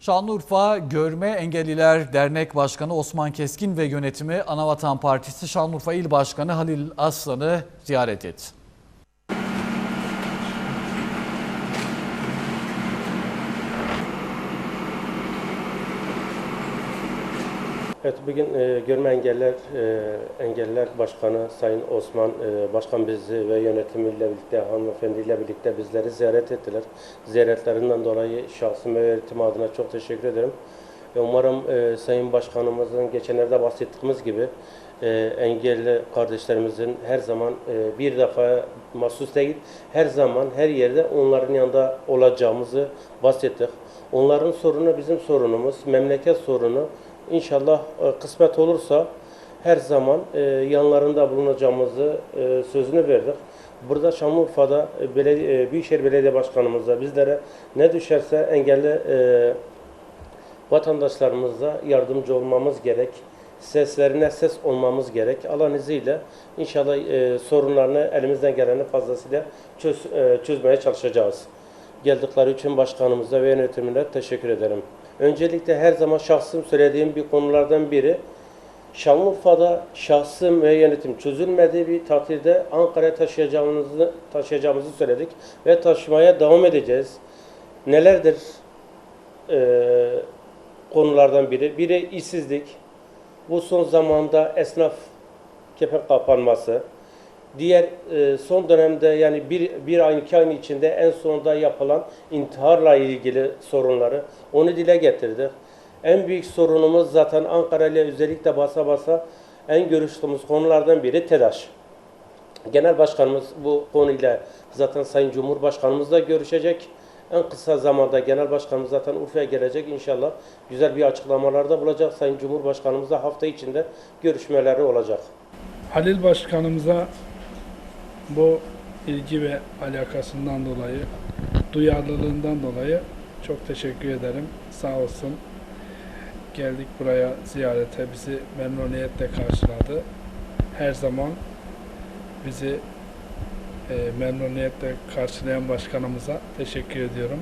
Şanlıurfa Görme Engelliler Dernek Başkanı Osman Keskin ve yönetimi Anavatan Partisi Şanlıurfa İl Başkanı Halil Aslan'ı ziyaret etti. Evet bugün e, Görme Engeller e, Engeller Başkanı Sayın Osman e, Başkan bizi ve yönetimiyle birlikte hanımefendiyle birlikte bizleri ziyaret ettiler. Ziyaretlerinden dolayı şahsım ve yönetim adına çok teşekkür ederim. Ve umarım e, Sayın Başkanımızın geçenlerde bahsettiğimiz gibi e, engelli kardeşlerimizin her zaman e, bir defa mahsus değil, her zaman her yerde onların yanında olacağımızı bahsettik. Onların sorunu bizim sorunumuz, memleket sorunu. İnşallah e, kısmet olursa her zaman e, yanlarında bulunacağımızı e, sözünü verdik. Burada Şanlıurfa'da Büyükşehir Belediye Başkanımıza bizlere ne düşerse engelli vatandaşlarımıza yardımcı olmamız gerek. Seslerine ses olmamız gerek. Allah'ın izniyle inşallah sorunlarını elimizden gelenin fazlasıyla çöz, çözmeye çalışacağız. Geldikleri için başkanımıza ve yönetimine teşekkür ederim. Öncelikle her zaman şahsım söylediğim bir konulardan biri Şanlıurfa'da şahsım ve yönetim çözülmediği bir takdirde Ankara'ya taşıyacağımızı, taşıyacağımızı söyledik ve taşımaya devam edeceğiz. Nelerdir e, konulardan biri? Biri işsizlik. Bu son zamanda esnaf kepek kapanması. Diğer e, son dönemde yani bir, bir ay iki ayın içinde en sonunda yapılan intiharla ilgili sorunları onu dile getirdik. En büyük sorunumuz zaten Ankara ile özellikle basa basa en görüştüğümüz konulardan biri TEDAŞ. Genel Başkanımız bu konuyla zaten Sayın Cumhurbaşkanımızla görüşecek. En kısa zamanda Genel Başkanımız zaten Urfa'ya gelecek. İnşallah güzel bir açıklamalarda bulacak. Sayın Cumhurbaşkanımızla hafta içinde görüşmeleri olacak. Halil Başkanımıza bu ilgi ve alakasından dolayı, duyarlılığından dolayı çok teşekkür ederim. Sağ olsun. Geldik buraya ziyarete, bizi memnuniyetle karşıladı. Her zaman bizi e, memnuniyetle karşılayan başkanımıza teşekkür ediyorum.